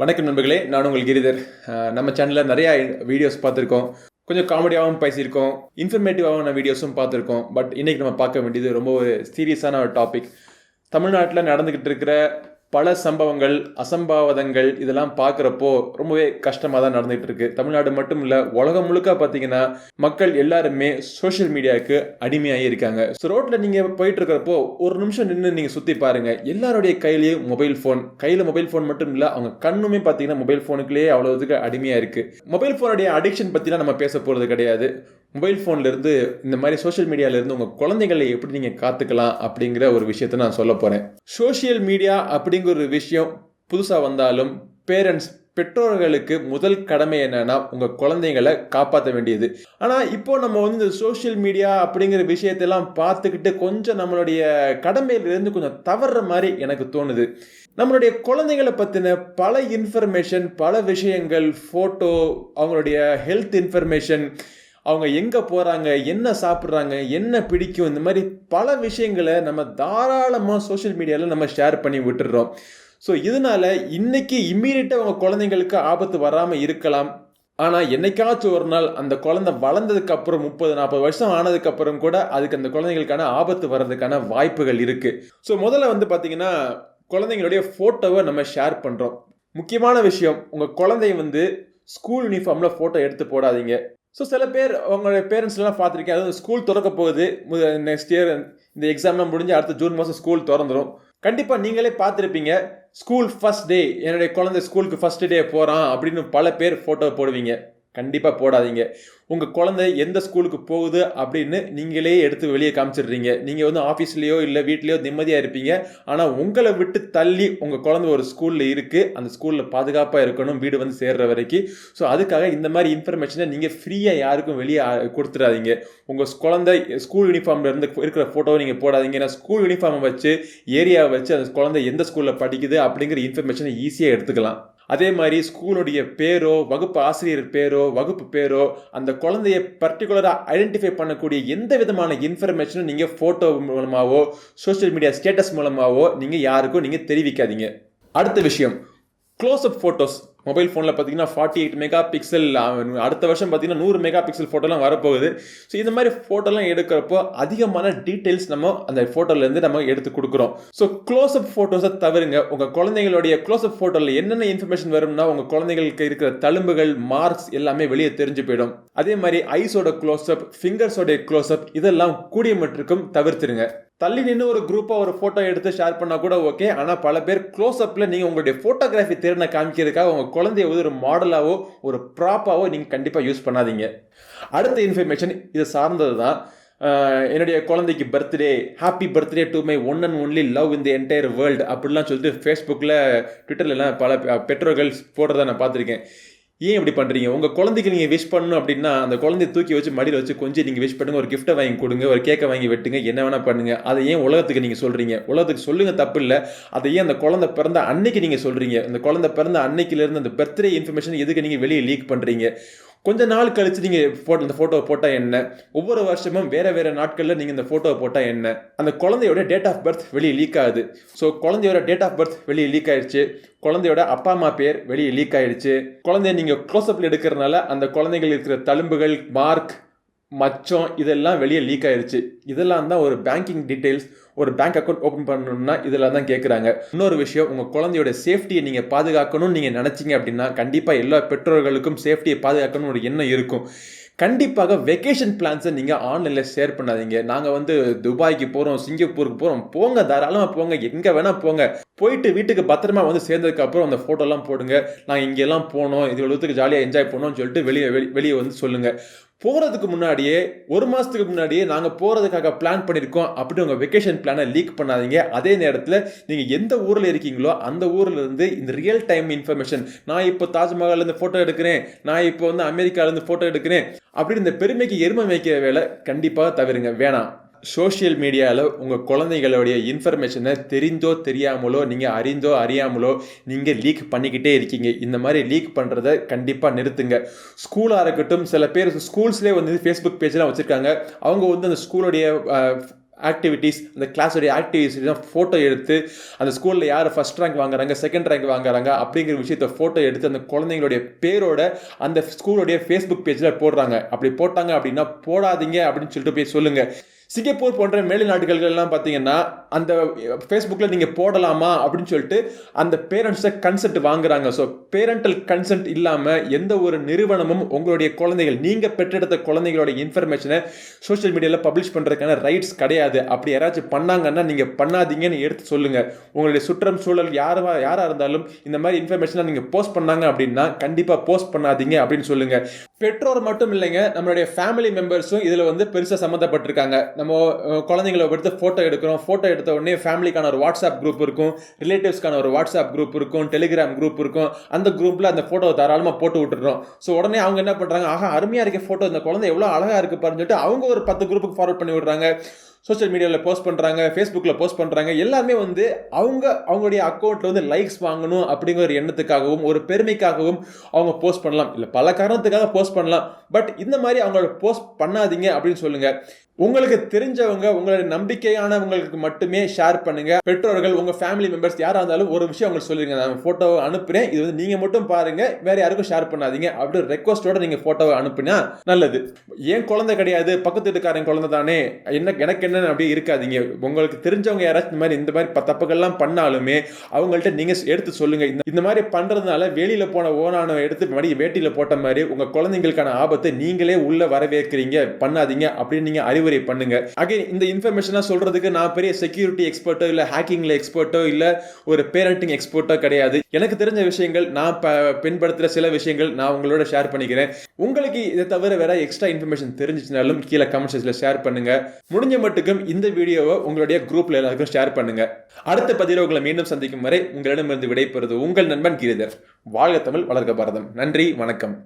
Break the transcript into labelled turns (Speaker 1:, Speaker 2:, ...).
Speaker 1: வணக்கம் நண்பர்களே நான் உங்கள் கிரிதர். நம்ம சேனலில் நிறையா வீடியோஸ் பார்த்துருக்கோம். கொஞ்சம் காமெடியாகவும் பேசியிருக்கோம். இன்ஃபர்மேட்டிவான வீடியோஸும் பார்த்துருக்கோம். பட் இன்றைக்கி நம்ம பார்க்க வேண்டியது ரொம்ப ஒரு சீரியஸான ஒரு டாபிக் தமிழ்நாட்டில் நடந்துக்கிட்டு இருக்கிற பல சம்பவங்கள் அசம்பாவிதங்கள் இதெல்லாம் பார்க்குறப்போ ரொம்பவே கஷ்டமாக தான் நடந்துகிட்டு இருக்கு தமிழ்நாடு மட்டும் இல்லை உலகம் முழுக்க பார்த்தீங்கன்னா மக்கள் எல்லாருமே சோஷியல் மீடியாவுக்கு அடிமையாகி இருக்காங்க. ஸோ ரோட்டில் நீங்கள் போயிட்டு இருக்கிறப்போ ஒரு நிமிஷம் நின்று நீங்கள் சுற்றி பாருங்க. எல்லாருடைய கையிலையும் மொபைல் ஃபோன் கையில் மொபைல் ஃபோன் மட்டும் இல்லை அவங்க கண்ணுமே பார்த்தீங்கன்னா மொபைல் ஃபோனுக்குள்ளேயே அவ்வளோதுக்கு அடிமையாக இருக்குது மொபைல் ஃபோனுடைய அடிக்ஷன் பற்றிலாம் நம்ம பேச போகிறது கிடையாது. மொபைல் ஃபோன்லேருந்து இந்த மாதிரி சோஷியல் மீடியாவிலேருந்து உங்கள் குழந்தைகளை எப்படி நீங்கள் காத்துக்கலாம் அப்படிங்கிற ஒரு விஷயத்தை நான் சொல்ல போகிறேன் சோஷியல் மீடியா அப்படிங்கிற ஒரு விஷயம் புதுசாக வந்தாலும் பேரண்ட்ஸ் பெற்றோர்களுக்கு முதல் கடமை என்னன்னா உங்கள் குழந்தைங்களை காப்பாற்ற வேண்டியது. ஆனால் இப்போ நம்ம வந்து இந்த சோஷியல் மீடியா அப்படிங்கிற விஷயத்தெல்லாம் பார்த்துக்கிட்டு கொஞ்சம் நம்மளுடைய கடமையிலிருந்து கொஞ்சம் தவறுற மாதிரி எனக்கு தோணுது. நம்மளுடைய குழந்தைங்களை பற்றின பல இன்ஃபர்மேஷன் பல விஷயங்கள் ஃபோட்டோ அவங்களுடைய ஹெல்த் இன்ஃபர்மேஷன் அவங்க எங்கே போகிறாங்க என்ன சாப்பிட்றாங்க என்ன பிடிக்கும் இந்த மாதிரி பல விஷயங்களை நம்ம தாராளமாக சோஷியல் மீடியாவில் நம்ம ஷேர் பண்ணி விட்டுடுறோம். ஸோ இதனால இன்றைக்கி இம்மீடியட்டாக அவங்க குழந்தைங்களுக்கு ஆபத்து வராமல் இருக்கலாம். ஆனால் என்னைக்காச்சும் ஒரு நாள் அந்த குழந்தை வளர்ந்ததுக்கப்புறம் முப்பது நாற்பது வருஷம் ஆனதுக்கப்புறம் கூட அதுக்கு அந்த குழந்தைங்களுக்கான ஆபத்து வர்றதுக்கான வாய்ப்புகள் இருக்குது ஸோ முதல்ல வந்து பார்த்தீங்கன்னா குழந்தைங்களுடைய ஃபோட்டோவை நம்ம ஷேர் பண்ணுறோம் முக்கியமான விஷயம் உங்கள் குழந்தைய வந்து ஸ்கூல் யூனிஃபார்மில் ஃபோட்டோ எடுத்து போடாதீங்க. ஸோ சில பேர் அவங்களுடைய பேரண்ட்ஸ்லாம் பார்த்துருக்கேன். அதாவது ஸ்கூல் திறக்க போகுது. நெக்ஸ்ட் இயர் இந்த எக்ஸாம்லாம் முடிஞ்சு அடுத்த ஜூன் மாதம் ஸ்கூல் திறந்துடும் கண்டிப்பாக நீங்களே பார்த்துருப்பீங்க. ஸ்கூல் ஃபர்ஸ்ட் டே என்னுடைய குழந்தை ஸ்கூலுக்கு ஃபர்ஸ்ட் டே போகிறான் அப்படின்னு பல பேர் ஃபோட்டோ போடுவீங்க. கண்டிப்பாக போடாதீங்க. உங்கள் குழந்தை எந்த ஸ்கூலுக்கு போகுது அப்படின்னு நீங்களே எடுத்து வெளியே காமிச்சிடுறீங்க. நீங்கள் வந்து ஆஃபீஸ்லேயோ இல்லை வீட்லேயோ நிம்மதியாக இருப்பீங்க. ஆனால் உங்களை விட்டு தள்ளி உங்கள் குழந்தை ஒரு ஸ்கூலில் இருக்குது அந்த ஸ்கூலில் பாதுகாப்பாக இருக்கணும். வீடு வந்து சேர்கிற வரைக்கும். ஸோ அதுக்காக இந்த மாதிரி இன்ஃபர்மேஷனை நீங்கள் ஃப்ரீயாக யாருக்கும் வெளியே கொடுத்துடாதீங்க. உங்கள் குழந்தை ஸ்கூல் யூனிஃபார்மில் இருந்து இருக்கிற ஃபோட்டோவை நீங்கள் போடாதீங்க. ஏன்னா ஸ்கூல் யூனிஃபார்மை வச்சு ஏரியாவை வச்சு அந்த குழந்தை எந்த ஸ்கூலில் படிக்குது அப்படிங்கிற இன்ஃபர்மேஷனை ஈஸியாக எடுத்துக்கலாம். அதே மாதிரி ஸ்கூலுடைய பேரோ வகுப்பு ஆசிரியர் பேரோ வகுப்பு பேரோ அந்த குழந்தைய பர்டிகுலராக ஐடென்டிஃபை பண்ணக்கூடிய எந்த விதமான இன்ஃபர்மேஷனும் நீங்கள் ஃபோட்டோ மூலமாகவோ சோஷியல் மீடியா ஸ்டேட்டஸ் மூலமாகவோ நீங்கள் யாருக்கும் நீங்கள் தெரிவிக்காதீங்க. அடுத்த விஷயம் க்ளோஸ்அப் ஃபோட்டோஸ் மொபைல் ஃபோனில் பார்த்தீங்கன்னா ஃபார்ட்டி எயிட் மெகா பிக்சல் அடுத்த வருஷம் பார்த்தீங்கன்னா நூறு மெகா பிக்சல் ஃபோட்டோலாம் வரப்போகுது. ஸோ இந்த மாதிரி ஃபோட்டோலாம் எடுக்கிறப்போ அதிகமான டீட்டெயில்ஸ் நம்ம அந்த ஃபோட்டோலேருந்து நம்ம எடுத்து கொடுக்குறோம். ஸோ க்ளோஸ்அப் ஃபோட்டோஸை தவிருங்க. உங்கள் குழந்தைங்களுடைய க்ளோஸ்அப் ஃபோட்டோவில் என்னென்ன இன்ஃபர்மேஷன் வரும்னா உங்கள் குழந்தைங்களுக்கு இருக்கிற தழும்புகள் மார்க்ஸ் எல்லாமே வெளியே தெரிஞ்சு போயிடும். அதே மாதிரி ஐஸோட க்ளோஸ்அப் ஃபிங்கர்ஸோடைய க்ளோஸ்அப் இதெல்லாம் கூடிய மட்டிற்கும் தவிர்த்துருங்க. தள்ளி நின்று ஒரு குரூப்பாக ஒரு ஃபோட்டோ எடுத்து ஷேர் பண்ணால் கூட ஓகே ஆனால் பல பேர் க்ளோஸ்அப்பில் நீங்கள் உங்களுடைய ஃபோட்டோகிராஃபி திறனை காமிக்கிறதுக்காக உங்கள் குழந்தைய வந்து ஒரு மாடலாகவோ ஒரு ப்ராப்பாகவோ நீங்கள் கண்டிப்பாக யூஸ் பண்ணாதீங்க. அடுத்த இன்ஃபர்மேஷன் இது சார்ந்தது தான் என்னுடைய குழந்தைக்கு birthday happy birthday to my one and only love இந்த என்டையர் வேர்ல்டு அப்படிலாம் சொல்லிட்டு ஃபேஸ்புக்கில் ட்விட்டர்லாம் பல பெற்றோர்கள் போடுறத நான் பார்த்துருக்கேன். ஏன் இப்படி பண்ணுறீங்க உங்கள் குழந்தைக்கு நீங்கள் விஷ் பண்ணணும் அப்படின்னா அந்த குழந்தைய தூக்கி வச்சு மடியில் வச்சு கொஞ்சம் நீங்கள் விஷ் பண்ணுங்கள் ஒரு கிஃப்ட்டை வாங்கி கொடுங்க ஒரு கேக்கை வாங்கி வெட்டுங்க என்ன வேணால் பண்ணுங்கள் அதை ஏன் உலகத்துக்கு நீங்கள் சொல்கிறீங்க உலகத்துக்கு சொல்லுங்கள் தப்பு இல்லை. அதை ஏன் அந்த குழந்தை பிறந்த அன்னைக்கு நீங்கள் சொல்கிறீங்க அந்த குழந்தை பிறந்த அன்னைக்கிலேருந்து அந்த பர்த்டே இன்ஃபர்மேஷன் எதுக்கு நீங்கள் வெளியே லீக் பண்ணுறீங்க கொஞ்ச நாள் கழிச்சு நீங்கள் ஃபோட்டோ இந்த ஃபோட்டோவை போட்டால் என்ன? ஒவ்வொரு வருஷமும் வேற வேற நாட்களில் நீங்கள் இந்த ஃபோட்டோவை போட்டால் என்ன? அந்த குழந்தையோட டேட் ஆஃப் பர்த் வெளியே லீக் ஆகுது. ஸோ குழந்தையோட டேட் ஆஃப் பர்த் வெளியே லீக் ஆயிடுச்சு. குழந்தையோட அப்பா அம்மா பேர் வெளியே லீக் ஆயிடுச்சு. குழந்தைய நீங்கள் க்ளோஸ்அப்பில் எடுக்கிறனால அந்த குழந்தைகள் இருக்கிற தழும்புகள் மார்க் மச்சம் இதெல்லாம் வெளியே லீக் ஆயிடுச்சு இதெல்லாம் தான் ஒரு பேங்கிங் டீட்டெயில்ஸ் ஒரு பேங்க் அக்கௌண்ட் ஓப்பன் பண்ணணும்னா இதெல்லாம் தான் கேட்குறாங்க இன்னொரு விஷயம் உங்கள் குழந்தையோட சேஃப்டியை நீங்கள் பாதுகாக்கணும்னு நீங்கள் நினச்சிங்க அப்படின்னா கண்டிப்பாக எல்லா பெற்றோர்களுக்கும் சேஃப்டியை பாதுகாக்கணும்னு ஒரு எண்ணம் இருக்கும். கண்டிப்பாக வெக்கேஷன் பிளான்ஸை நீங்கள் ஆன்லைனில் ஷேர் பண்ணாதீங்க. நாங்கள் வந்து துபாய்க்கு போகிறோம் சிங்கப்பூருக்கு போகிறோம் போங்க தாராளமாக போங்க எங்கே வேணால் போங்க. போயிட்டு வீட்டுக்கு பத்திரமா வந்து சேர்ந்ததுக்கப்புறம் அந்த ஃபோட்டோலாம் போடுங்க. நாங்கள் இங்கெல்லாம் போனோம் இது இவ்வளோத்துக்கு ஜாலியாக என்ஜாய் பண்ணோம்னு சொல்லிட்டு வெளியே வெளியே வந்து சொல்லுங்கள் போகிறதுக்கு முன்னாடியே ஒரு மாதத்துக்கு முன்னாடியே நாங்கள் போகிறதுக்காக பிளான் பண்ணியிருக்கோம் அப்படி உங்கள் வெக்கேஷன் பிளானை லீக் பண்ணாதீங்க. அதே நேரத்தில் நீங்கள் எந்த ஊரில் இருக்கீங்களோ அந்த ஊரில் இருந்து இந்த ரியல் டைம் இன்ஃபர்மேஷன் நான் இப்போ தாஜ்மஹால்லேருந்து ஃபோட்டோ எடுக்கிறேன் நான் இப்போ வந்து அமெரிக்காலேருந்து ஃபோட்டோ எடுக்கிறேன் அப்படி இந்த பெருமைக்கு எருமை மேய்க்கிற வேலை கண்டிப்பாக தவிருங்க வேணாம். சோஷியல் மீடியாவில் உங்கள் குழந்தைகளுடைய இன்ஃபர்மேஷனை தெரிந்தோ தெரியாமலோ நீங்கள் அறிந்தோ அறியாமலோ நீங்கள் லீக் பண்ணிக்கிட்டே இருக்கீங்க. இந்த மாதிரி லீக் பண்ணுறத கண்டிப்பாக நிறுத்துங்க. ஸ்கூலாக இருக்கட்டும் சில பேர் ஸ்கூல்ஸ்லேயே வந்து ஃபேஸ்புக் பேஜ்லாம் வச்சுருக்காங்க. அவங்க வந்து அந்த ஸ்கூலுடைய ஆக்டிவிட்டீஸ் அந்த கிளாஸுடைய ஆக்டிவிட்டீஸ்லாம் ஃபோட்டோ எடுத்து அந்த ஸ்கூலில் யார் ஃபஸ்ட் ரேங்க் வாங்குறாங்க செகண்ட் ரேங்க் வாங்குறாங்க அப்படிங்கிற விஷயத்த ஃபோட்டோ எடுத்து அந்த குழந்தைங்களுடைய பேரோட அந்த ஸ்கூலுடைய ஃபேஸ்புக் பேஜில் போடுறாங்க. அப்படி போட்டாங்க அப்படின்னா போடாதீங்க அப்படின்னு சொல்லிட்டு போய் சொல்லுங்கள் சிங்கப்பூர் போன்ற மேல்நாடுகள்லாம் பார்த்தீங்கன்னா அந்த ஃபேஸ்புக்கில் நீங்கள் போடலாமா அப்படின்னு சொல்லிட்டு அந்த பேரண்ட்ஸை கன்சென்ட் வாங்குறாங்க. ஸோ பேரண்டல் கன்சென்ட் இல்லாமல் எந்த ஒரு நிறுவனமும் உங்களுடைய குழந்தைகள் நீங்கள் பெற்றெடுத்த குழந்தைகளோட இன்ஃபர்மேஷனை சோஷியல் மீடியாவில் பப்ளிஷ் பண்ணுறதுக்கான ரைட்ஸ் கிடையாது. அப்படி யாராச்சும் பண்ணாங்கன்னா நீங்கள் பண்ணாதீங்கன்னு எடுத்து சொல்லுங்கள் உங்களுடைய சுற்றம் சூழல் யாரா யாராக இருந்தாலும் இந்த மாதிரி இன்ஃபர்மேஷனை நீங்கள் போஸ்ட் பண்ணாங்க அப்படின்னா கண்டிப்பாக போஸ்ட் பண்ணாதீங்க அப்படின்னு சொல்லுங்கள் பெற்றோர் மட்டும் இல்லைங்க நம்மளுடைய ஃபேமிலி மெம்பர்ஸும் இதில் வந்து பெருசாக சம்மந்தப்பட்டிருக்காங்க. நம்ம குழந்தைங்களை எடுத்து ஃபோட்டோ எடுக்கிறோம். ஃபோட்டோ எடுத்த உடனே ஃபேமிலிக்கான ஒரு வாட்ஸ்அப் குரூப் இருக்கும். ரிலேட்டிவ்ஸ்க்கான ஒரு வாட்ஸ்அப் குரூப் இருக்கும். டெலிகிராம் குரூப் இருக்கும். அந்த குரூப்பில் அந்த ஃபோட்டோ தாராளமாக போட்டு விட்டுறோம். ஸோ உடனே அவங்க என்ன பண்ணுறாங்க ஆஹா அருமையாக இருக்க ஃபோட்டோ இந்த குழந்தை எவ்வளோ அழகாக இருக்குது பாருன்னு சொல்லிட்டு அவங்க ஒரு பத்து குரூப்புக்கு ஃபார்வர்ட் பண்ணி விடுறாங்க. சோஷியல் மீடியாவில் போஸ்ட் பண்ணுறாங்க ஃபேஸ்புக்கில் போஸ்ட் பண்ணுறாங்க எல்லாமே வந்து அவங்க அவங்களுடைய அக்கௌண்ட்டில் வந்து லைக்ஸ் வாங்கணும் அப்படிங்கிற ஒரு எண்ணத்துக்காகவும் ஒரு பெருமைக்காகவும் அவங்க போஸ்ட் பண்ணலாம். இல்லை பல காரணத்துக்காக போஸ்ட் பண்ணலாம். பட் இந்த மாதிரி அவங்களோட போஸ்ட் பண்ணாதீங்க அப்படின்னு சொல்லுங்கள் உங்களுக்கு தெரிஞ்சவங்க உங்களுடைய நம்பிக்கையானவங்களுக்கு மட்டுமே ஷேர் பண்ணுங்க. பெற்றோர்கள் உங்க ஃபேமிலி மெம்பர்ஸ் யாராக இருந்தாலும் ஒரு விஷயம் உங்களுக்கு சொல்லிருங்க. நான் ஃபோட்டோவை அனுப்புறேன். இது வந்து நீங்க மட்டும் பாருங்க. வேற யாருக்கும் ஷேர் பண்ணாதீங்க. அப்படி ரெக்வஸ்டோட நீங்க ஃபோட்டோவை அனுப்புனா நல்லது. ஏன் குழந்தை கிடையாது? பக்கத்து வீட்டுக்காரன் குழந்தை தானே என்ன எனக்கு என்ன அப்படி இருக்காதீங்க. உங்களுக்கு தெரிஞ்சவங்க யாராச்சும் இந்த மாதிரி இந்த மாதிரி தப்புகள்லாம் பண்ணாலுமே அவங்கள்ட்ட நீங்க எடுத்து சொல்லுங்க. இந்த- இந்த மாதிரி பண்றதுனால வெளியில போன ஓனான எடுத்து மறுபடியும் வேட்டியில போட்ட மாதிரி உங்க குழந்தைங்களுக்கான ஆபத்தை நீங்களே உள்ள வரவேற்கிறீங்க. பண்ணாதீங்க அப்படின்னு நீங்கள் அறிவுரை பண்ணுங்க. அகைன் இந்த இன்ஃபர்மேஷனாக சொல்றதுக்கு நான் பெரிய செக்யூரிட்டி எக்ஸ்பர்ட்டோ இல்லை ஹேக்கிங்கில் எக்ஸ்பர்ட்டோ இல்லை ஒரு பேரண்டிங் எக்ஸ்பர்ட்டோ கிடையாது. எனக்கு தெரிஞ்ச விஷயங்கள் நான் ப பின்படுத்துகிற சில விஷயங்கள் நான் உங்களோட ஷேர் பண்ணிக்கிறேன். உங்களுக்கு இதை தவிர வேற எக்ஸ்ட்ரா இன்ஃபர்மேஷன் தெரிஞ்சிச்சுனாலும் கீழே கமெண்ட் செக்ஷனில் ஷேர் பண்ணுங்க. முடிஞ்ச மட்டுக்கும் இந்த வீடியோவை உங்களுடைய குரூப்ல எல்லாருக்கும் ஷேர் பண்ணுங்க. அடுத்த பதிவில் உங்களை மீண்டும் சந்திக்கும் வரை உங்களிடமிருந்து விடைபெறுவது உங்கள் நண்பன் கிரிதர். வாழ்க தமிழ் வளர்க்க பாரதம். நன்றி வணக்கம்.